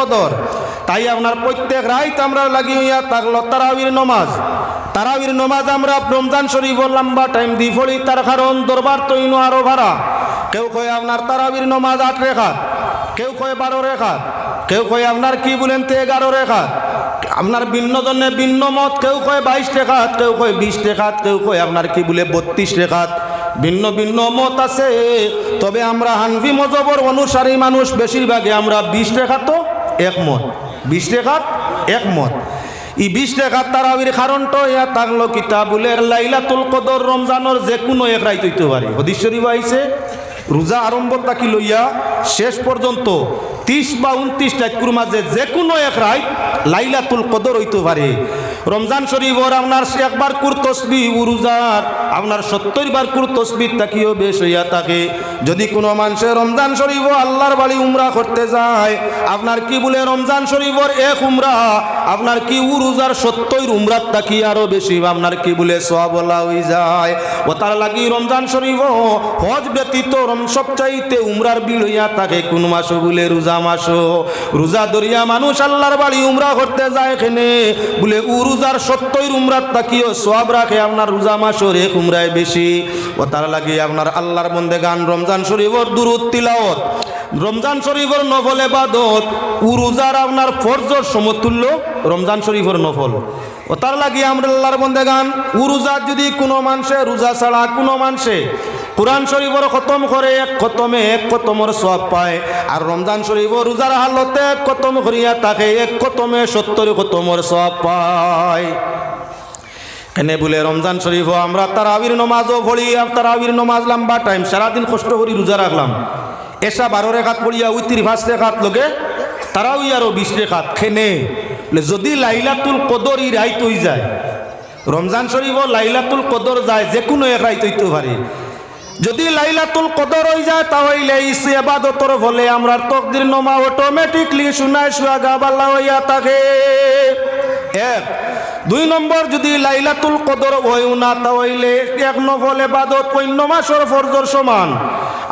কদর তাই আপনার প্রত্যেক রাইত আমরা লাগি হইয়া থাকল তারাবির নমাজ। তারাবির নমাজ আমরা রমজান শরীফ লম্বা টাইম দি ফলি তার কারণ দরবার তৈন আরও ভাড়া। কেউ কয় আপনার তারাবির নমাজ আট রেখাত কেউ কয় বারো রেখাত কেউ কয় আপনার কি বলেন তো এগারো রেখাত আপনার ভিন্ন জনে ভিন্ন মত, কেউ কয় বাইশ রেখাত কেউ কয় বিশ রেখাত কেউ কয় আপনার কি বলে বত্রিশ রেখাত ভিন্ন ভিন্ন মত আছে, তবে আমরা হানফি মজবর অনুসারী মানুষ বেশিরভাগে আমরা বিশ রেখা তো একমত। বিশ রেখাত একমত। ই বিশ রেখাত তারাবির কারণটা ইয়া তাগলো কিতাবুলের লাইলাতুল কদর রমজানোর যে কোনো এক রাইত হইতে পারে। হদিশ্বরী আইছে রোজা আরম্ভ থাকি লইয়া শেষ পর্যন্ত তিরিশ বা উনত্রিশ রাইতকুর মাঝে যে কোনো এক রাইত লাইলাতুল কদর হইতে পারে। রমজান শরীফর আপনার একবার কুর তসবি উরুজার, আপনার সত্তর বার কুর তসবি তাকিও বেশ হইয়া থাকে। যদি কোনো মানুষের রমজান শরীফ আল্লাহর বাড়ি উমরা করতে যায়, আপনার কি বলে রমজান শরীফর এক উমরা, আপনার কি উরুজার সত্তর উমরাত তাকি আরও বেশি, আপনার কি বলে সোয়াবলা হয়ে যায়। ও তার লাগি রমজান শরীফ হজ ব্যতীত সবচাইতে উমরার বিল হইয়া থাকে কোন মাসও বলে রোজা মাসও। রোজা দরিয়া মানুষ আল্লাহর বাড়ি উমরা করতে যায় এখানে, বলে উরুজার সত্তর উমরাত তাকিও সব রাখে আপনার রোজা মাসের এক উমরায় বেশি। ও তার লাগি আপনার আল্লাহর বন্দে গান, রমজান শরীফর দুরুদ তিলাওত রমজান শরীফর নফল এবাদত উরুজার আপনার ফরজর সমতুল্য রমজান শরীফর নফল। ও তার লাগি আমরা আল্লাহর বন্দে গান উরুজার যদি কোনো মানুষে, রোজা ছাড়া কোনো মানুষে কোরআন শরীফর খতম করে, এক খতমে এক খতমর সব পায়। আর রমজান শরীফ রোজার হালতে এক খতম করিয়া তাকে এক খতমে সত্তর খতমর সব পায়। এনে বলে রমজান শরীফ, আমরা তারাবির নমাজও আর তারাবির নমাজ লম্বা টাইম সারাদিন কষ্ট করি রোজা রাখলাম। এসা বারো রেখাত পড়িয়া উত্তির ফাঁস রেখাত লগে তারাও আরও বিশ রেখাত খেনে যদি লাইলাতুল কদর ই রাইত যায়, রমজান শরীফ লাইলাতুল কদর যায়, যে কোনো এক রাইত হইতে পারে। যদি লাইলাতুল কদর হয়ে যায়, তাহলে ইসে আবাদতর ফলে আমরা তকদির নমা অটোমেটিকলি শুনায় শুয়া গাবাল্লা হইয়া থাকে। এক। দুই নম্বর, যদি লাইলাতুল কদর হইও না, তাহলে এক নফল এবাদত অন্য মাসর ফরজর সমান।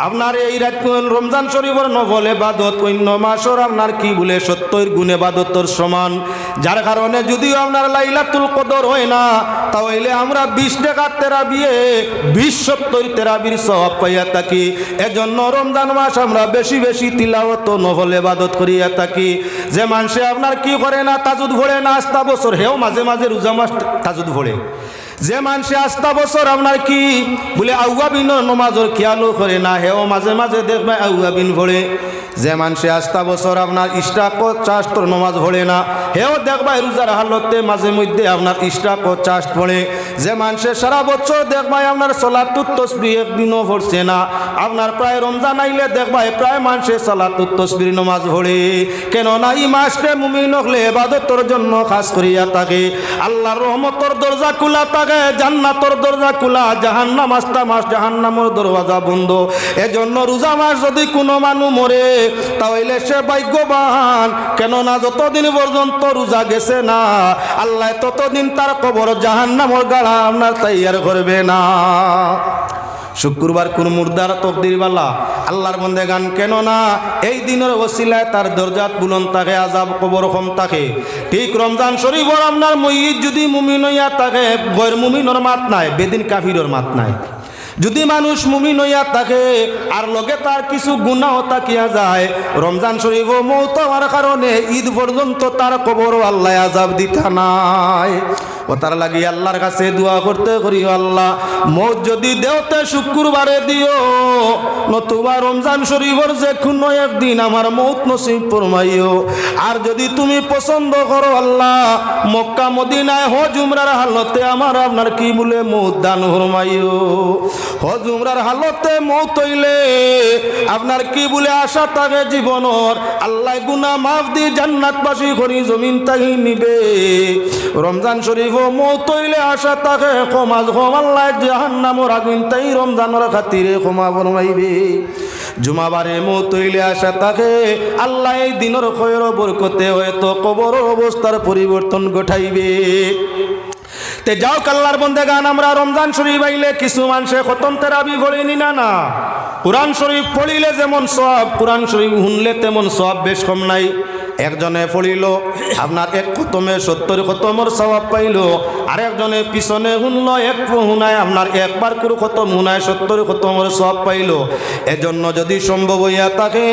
আপনার এই রাত রমজান শরীফর নফল এবাদত অন্য মাসর আপনার কি বলে? সত্তর গুণ এবাদতর সমান। যার কারণে যদিও আপনার লাইলাতুল কদর হয় না, তাহলে আমরা বিশ টাকার তেরা বিয়ে বিশ সত্তর তেরাবির সব পাইয়া থাকি। এজন্য রমজান মাস আমরা বেশি বেশি তিলাওত নফল এবাদত করিয়া থাকি। যে মানুষে আপনার কি করে না, তাজুদ ভরে না আস্তা বছর হেও মাঝে মাঝে রোজা মাস তাজুদ ভরে। যে মানুষে আস্তা বছর আপনার কি? বলে আউয়াবিন নমাজর খেয়ালও করে না হেও মাঝে মাঝে দেখবে আউয়াবিন ভরে। যে মানুষে আস্তা বছর আপনার ইস্টাক চাষর নমাজ ভরে না, হেও দেখবাই রোজার হালতে মাঝে মধ্যে আপনার ইস্টাক চাষ পড়ে। যে মানুষে সারা বছর দেখবাই আপনার সলাতুত তসবি একদিনও ভরছে না, আপনার প্রায় রমজান আইলে দেখবাই প্রায় মানুষে সলাতুত তসবির নমাজ ভরে কেননা এই মাসকে মুমিন হলে এবাদতর জন্য খাস করিয়া থাকে। আল্লাহর রহমতর দরজা খোলা থাকে, জান্নাতর দরজা খোলা, জাহান্নাম আস্তা মাস জাহান্নামর দরওয়াজা বন্ধ। এজন্য রোজা মাস যদি কোনো মানুষ মরে তাহলে সে ভাগ্যবান। কেননা যতদিন পর্যন্ত রোজা গেছে না, আল্লাহ ততদিন তার কবর জাহান্নামর গাড়া আপনার তৈয়ার করবে না। শুক্রবার কোন মুর্দার তকদিরবালা আল্লাহর বন্দে গান। কেন না এই দিনের ওসিলায় তার দরজাত বুলন থাকে আজাব কবর কম থাকে। ঠিক রমজান শরীফর আপনার মহিদ যদি মুমিন হইয়া থাকে গৈর মুমিনর মাত নাই, বেদিন কাফিরর মাত নাই। যদি মানুষ মুমিন হইয়া থাকে, আর লগে তার কিছু গুণাও তাকিয়া যায়, রমজান শরীফ মৌত হওয়ার কারণে ঈদ পর্যন্ত তার কবর আল্লাহ আজাব দিতা নাই। ও তার লাগি আল্লাহর কাছে দোয়া করতে করি আল্লাহ। মৌত যদি দেওতে শুক্রবারে দিও, নতুবা রমজান শরীফর যে কোনো একদিন আমার মৌত নসিব ফরমাইও। আর যদি তুমি পছন্দ করো, আল্লাহ, মক্কা, মদিনায় হজ, উমরার হালতে আমার আপনার কি বলে মৌত দান ফরমাইও। হজ, উমরার হালতে মৌত হইলে আপনার কি বলে আশা থাকে জীবনর? আল্লাহ গুনা মাফ দি জান্নাতবাসী করি জমিন তাহি নিবে। রমজান শরীফ আশা আগুন তাই জুমাবারে মৌত হইলে আশা থাকে আল্লাহ এই দিনের খয়ের বরকতে হয়তো কবর অবস্থার পরিবর্তন ঘটাইবে। তে যাও কাল্লার বন্দে গান, আমরা রমজান শরীফ আইলে কিছু মানুষে খতম তেরাবি ভরিনি না না। কোরআন শরীফ পড়িলে যেমন সব কোরআন শরীফ শুনলে তেমন সব বেশ কম নাই। একজনে পড়িল আপনার এক খতমে সত্তর খতমর স্বভাব পাইল। আর একজনে পিছনে শুনল এক শুনায় আপনার একবার করে খতম শুনায় সত্তর খতমর স্বভাব পাইল। এজন্য যদি সম্ভব হইয়া থাকে,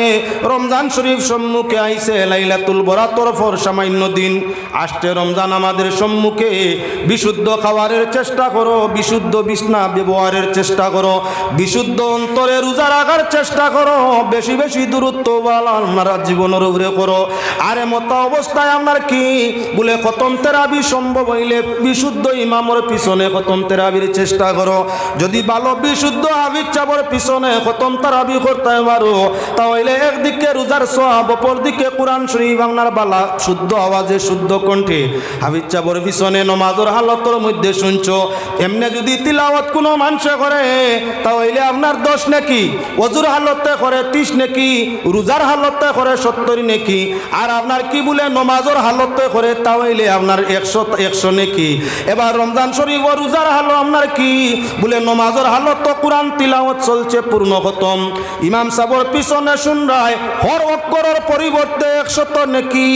রমজান শরীফ সম্মুখে আইসে লাইলাতুল বরাতর ফর সামান্য দিন। আসছে রমজান আমাদের সম্মুখে, বিশুদ্ধ খাবারের চেষ্টা করো, বিশুদ্ধ বিছনা ব্যবহারের চেষ্টা করো, বিশুদ্ধ অন্তরে রোজা রাখার চেষ্টা করো, বেশি বেশি দূরত্ব বল আপনারা জীবনের উপরে করো। আরে মতো অবস্থায় আপনার কি? বলে খতম তেরাবি সম্ভব হইলে বিশুদ্ধ ইমামর পিছনে খতম তেরাবির চেষ্টা করো। যদি ভালো বিশুদ্ধ হাবিজ চাবর পিছনে খতম তারাবি করতে পারো, তাহলে একদিকে রোজার সব অপর দিকে কোরআন শরীফ আপনার বালা শুদ্ধ আওয়াজে শুদ্ধ কণ্ঠে। হাবিজ চাবর পিছনে নমাজের হালতর মধ্যে শুনছো। এমনি যদি তিলাওয়াত কোনো মানুষে করে, তাহলে আপনার দোষ নাকি, অজুর হালতে করে ত্রিশ নাকি, রোজার হালতে করে সত্তর নাকি। আর আপনার কি বলে, নমাজের হালতে করে, তাহলে আপনার একশো একশো নাকি। এবার রমজান শরীফ ও রোজার হালো আপনার কি? বলে নমাজের হালত তো কোরআন তিলাওয়াত চলছে, পূর্ণ খতম। ইমাম সাবর পিছনে শুনরায় হর অক্ষরের পরিবর্তে একশত নাকি।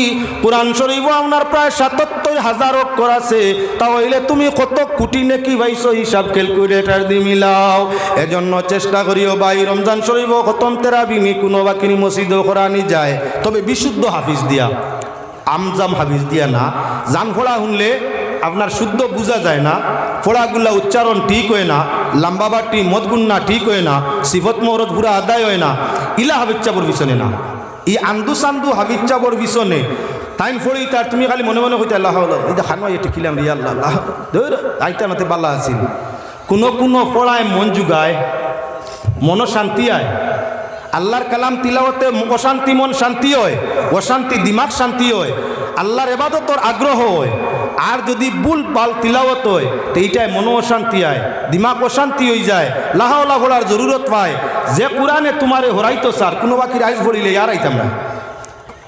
কোরআন শরীফ আপনার প্রায় সাতাত্তর হাজার অক্ষর আছে। তাহলে তুমি কত কোটি নাকি পাইছো? হিসাব ক্যালকুলেটার দি মিলাও। এজন্য চেষ্টা করিও ভাই, রমজান শরীফ ও খতম তেরা বিমি কোনো বাকিনি মসজিদ করানি যায়। তবে বিশুদ্ধ হাফিজ দিয়া, আমজাম হাফিজ দিয়া না জান ফোড়া শুনলে আপনার শুদ্ধ বোঝা যায় না, ফোড়াগুলা উচ্চারণ ঠিক হয় না, লাম্বাবাটি, মদগুন্না ঠিক হয় না, সিফত মহরত পুরা আদায় হয় না, ইলা হাবিচ্চাবর পিছনে না। ই আন্দু সান্দু হাবিচ্চাবর পিছনে। তাইন ফড়ি তার, তুমি খালি মনে মনে হইতে আল্লাহ এটা খানো এটি খিলাম রিয়া আল্লাহ আল্লাহ। আইতা নাতে বাল্লা আছিল। কোনো কোনো ফড়ায় মন যুগায় মন শান্তি আয়। আল্লাহর কালাম তিলাওয়াতে অশান্তি মন শান্তি হয়, অশান্তি দিমাগ শান্তি হয়। আল্লাহর এবাদতর আগ্রহ হয়। আর যদি বুল পাল তিলাওয়াত হয়, তো এইটাই মনো অশান্তি আয়, দিমাগ অশান্তি হয়ে যায় লাহাওলা ঘোড়ার জরুরত পায়। যে কোরআনে তোমারে হরাইতো স্যার, কোনো বাকির আইস ভরিলে আর আইতাম না।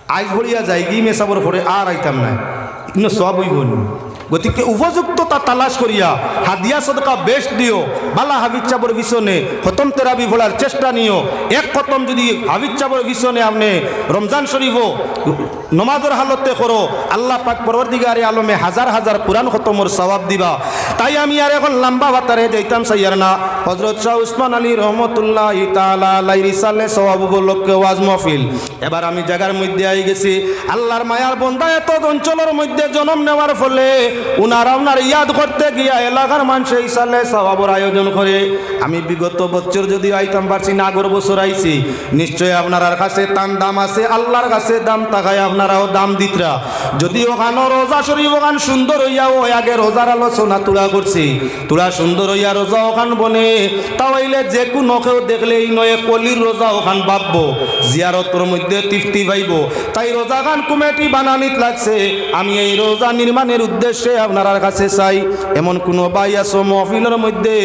আইস ভরিয়া যায় গি মেসাবর ভরে আর আইতাম না। কিন্তু সব হইব না। গতিকে উপযুক্ততা তালাশ করিয়া হাদিয়া সদকা বেশ দিও। বালা হাবিজ চাবর পিছনে খতম তেরাবি ভোলার চেষ্টা নিও। এক খতম যদি হাবিজ চাবর পিছনে আপনি রমজান শরীফ নমাজের হালতে করো, আল্লাহ পাক পরবর্তীকারে আলমে হাজার হাজার পুরান খতমর সবাব দিবা। তাই আমি আর এখন লম্বা বাতারে যাইতাম সাইয়ার না। হজরত শাহ উসমান আলী রহমতুল্লাহ তালা রিসালে সবাব উপলক্ষে ওয়াজ মহফিল। এবার আমি জায়গার মধ্যে আই গেছি। আল্লাহর মায়ার বন্ধা এত অঞ্চলের মধ্যে জন্ম নেওয়ার ফলে উনার আপনার ইয়াদ করতে গিয়া এলাকার মানুষ এই সালে সবাবর আয়োজন করে। আমি বিগত বছর যদি আইতাম পারছি না, আগর বছর আইছি। নিশ্চয় আপনার কাছে তান দাম আছে, আল্লাহর কাছে দাম তাকায় আপনারাও দাম দিতরা। যদি ওখানো রোজা শরীফ ওখান সুন্দর হইয়া ও আগে রোজার আলোচনা তুলা করছি। তুলা সুন্দর হইয়া রোজা ওখান বনে, তাহলে যে কোনো কেউ দেখলে এই নয়, কলির রোজা ওখান ভাববো। জিয়ারতর মধ্যে তৃপ্তি পাইব। তাই রোজা খান কমিটি বানানিত লাগছে। আমি এই রোজা নির্মাণের উদ্দেশ্যে আপনার কাছে চাই। এমন কোনো বাই আছো মহফিলের মধ্যে,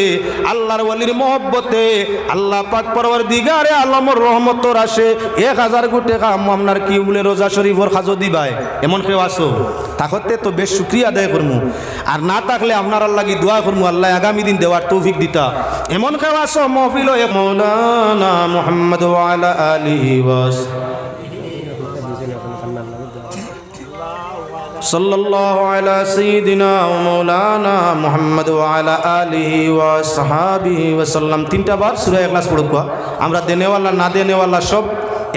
আল্লাহর ওয়ালির মহব্বতে, আল্লাহ পাক পরবর দিগারে আলমর রহমতর আসে। এক হাজার কোটি কাম আপনার কি বলে রোজা শরীফর খাজো দিবাই এমন কেউ আসো তাকতে তো বেশ শুক্রিয়া আদায় করমু। আর না থাকলে আপনার আল্লাহ দোয়া করমু? আল্লাহ আগামী দিন দেওয়ার তৌফিক দিতা। এমন কেউ আসো মহফিল? মৌলানা মোহাম্মদ ওয়ালা আলী ওয়াস صلى الله على سيدنا ومولانا محمد وعلى آله وصحابه وسلم তিনটা বার সূরা ইখলাস পড়ুক আমরা দেনেওয়ালা না দেনেওয়ালা সব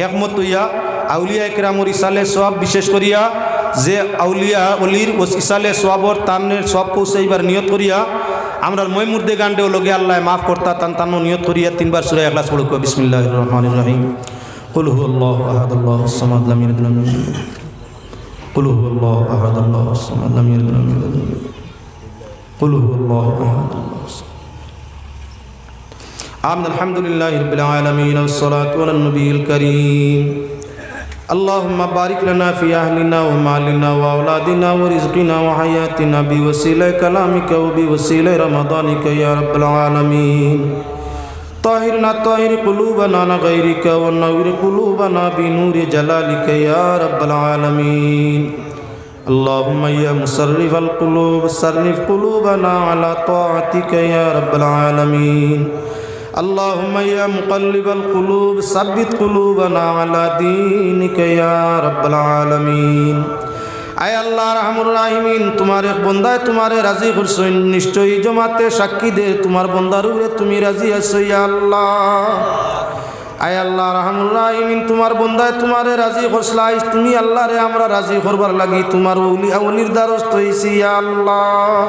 একমত হইয়া আউলিয়া একরামুর ইসালে সব বিশেষ করিয়া যে আউলিয়া অলির ও ইসালে সবর তানের সব পৌঁছাইবার নিয়ত করিয়া আমরা মই মুর্দে গান্ডে লগে আল্লাহ মাফ করতা তান তানো নিয়ত করিয়া তিনবার সূরা ইখলাস পড়ুক বিসমিল্লাহির রহমানির রহিম قل هو الله احد الله الصمد لم يلد ولم يولد قل هو الله أحد الله الصمد لم يلد ولم يولد قل هو الله أحد الله الصمد. آمن الحمد لله رب العالمين والصلاة على النبي الكريم. اللهم بارك لنا في أهلنا ومالنا وأولادنا ورزقنا وحياتنا بوسيلة كلامك وبوسيلة رمضانك يا رب العالمين. طاهرنا طاهر قلوبنا عن غيرك ونور قلوبنا بنور جلالك يا رب العالمين. اللهم يا مصرف القلوب صرف قلوبنا على طاعتك يا رب العالمين. اللهم يا مقلب القلوب ثبت قلوبنا على دينك يا رب العالمين. আয় আল্লাহ রহমুর রাহিমিন, তোমার এক বন্দায় তোমারে রাজি করছই নিশ্চয়ই জমাতে সাক্ষী দে, তোমার বন্দার উপরে তুমি রাজি আছো আল্লাহ। আয় আল্লাহ রহমুল্লাহ ইমিন তোমার বন্দায় তোমারে রাজি করছলাই তুমি আল্লাহ রে আমরা রাজি করবার লাগি, তোমার উলি উলির দ্বারস্থ হইছি আল্লাহ।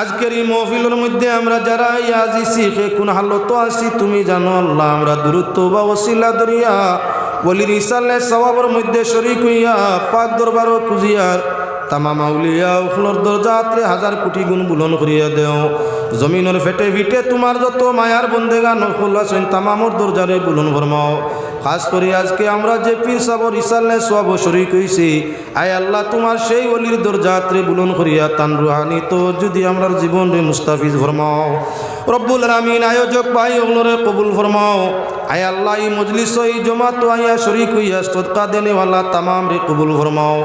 আজকের এই মহফিলের মধ্যে আমরা যারা ইয়াজি শিখে কোন হালত আছি তুমি জানো আল্লাহ, আমরা দূরত্ব বা ওসিলা দরিয়া বলির ইসালে সবাবর মধ্যে শরিক হইয়া পাক দরবারও কুজিয়ার তামা মাউলিয়া উফলর দরজাত্রে হাজার কোটি গুণ বুলন করিয়া দেও। জমিনের ফেটে ভিটে তোমার যত মায়ার বন্দেগা নফুল আছেন তামামর দরজারে বুলন ভরমাও খাস করে আজকে আমরা যে পীর সাবর ইসাল্লে সব শরিক হইছি, আয় আল্লাহ, তোমার সেই অলির দরজাত্রে বুলন করিয়া তান রুহানি তো যদি আমরা জীবন রে মুস্তাফিজ ফরমাও। রব্বুল আমিন আয়োজক ভাই ওগুলোরে কবুল ফরমাও। আয় আল্লাহ, এই মজলিস এই জমা তো আইয়া শরিক হইয়া সদকা দেনেওয়ালা তামাম রে কবুল ফরমাও।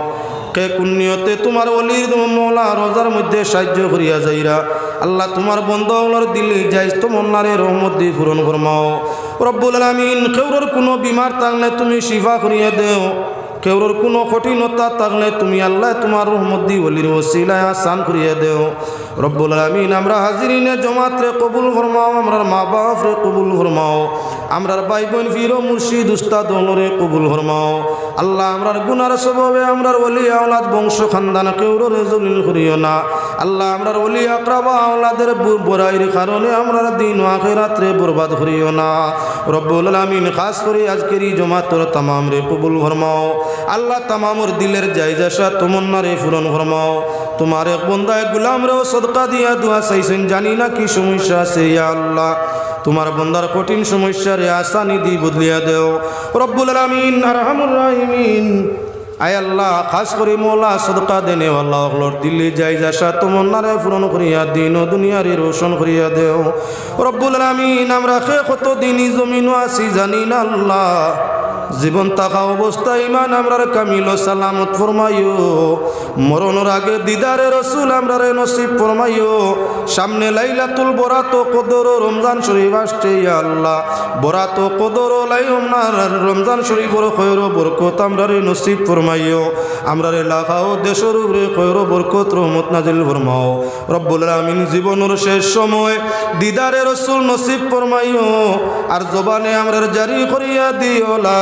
কে কুন্নিয়তে তোমার অলির মৌলা রোজার মধ্যে সাহায্য করিয়া যাইরা, আল্লাহ তোমার বন্ধ দিলে যাইস তোমার রহমত দিয়ে পূরণ ফরমাও। রব্বুল আলমিন কেউর কোনো বিমার থাকলে তুমি শিফা করিয়া দেও। কেউরোর কোনো কঠিনতা থাকলে তুমি আল্লাহ তোমার রহমদ্দি অলির ওসিলায় আসান করিয়ে দেও। রব্বুল আলমিন, আমরা হাজিরিনে জমাতরে কবুল ফরমাও, আমরা মা বাপ রে কবুল ফরমাও। আমরার ভাই বোন ফির মুর্শিদ উস্তাদ রে কবুল ফরমাও। আল্লাহ আমরার গুনার স্বভাবে আমরার অলি আওলাদ বংশ খানদান কেউর জলিল করিও না। আল্লাহ আমরার অলি আকরাবা আওলাদের বড়াইয়ের কারণে আমরার দিন আখে রাত্রে বরবাদ করিও না। রব্বুল আলমিন খাস করে আজকের এই জমাতর তামাম রে কবুল ফরমাও। আল্লাহ তামামর দিলের জায়জাসা তোমান্না রে ফুরন ফরমাও। তোমার এক বন্দায় গুলাম রেও সদকা দিয়া দুয়া চাইছেন, জানি না কি সমস্যা ইয়া আল্লাহ। তোমার বন্দার কঠিন সমস্যার আসানি দি বদলিয়া দেও। রব্বুল আলমিন, আরহামুর রাহিমিন। আয় আল্লাহ, খাস করে মোলা সদকা দেনে আল্লাহ, অগলর দিল্লি যাই যাসা তোমার পূরণ করিয়া দিন দুনিয়ারে রোশন করিয়া দেও। রব্বুল আলমিন, আমরা খে কত দিনই জমিনও আসি জানি না আল্লাহ। জীবন থাকা অবস্থায় ইমান আমরার কামিল সালামত ফরমাইও। মরণের আগে দিদারে রসুল আমরারে নসিব ফরমাইও। সামনে লাইলাতুল বরাত কদর রমজান শরীফ আসছে আল্লাহ। বরাত কদর ও লাই রমজান শরীফর খয়র বরকত আমরারে নসিব ফরমাইও। আমরারে লাখাও দেশের উপরে খয়র বরকত, রহমত নাজিল ফরমাও। রব্বুল আমিন জীবনের শেষ সময় দিদারে রসুল নসিব ফরমাইও। আর জবানে আমরার জারি করিয়া দিও, লা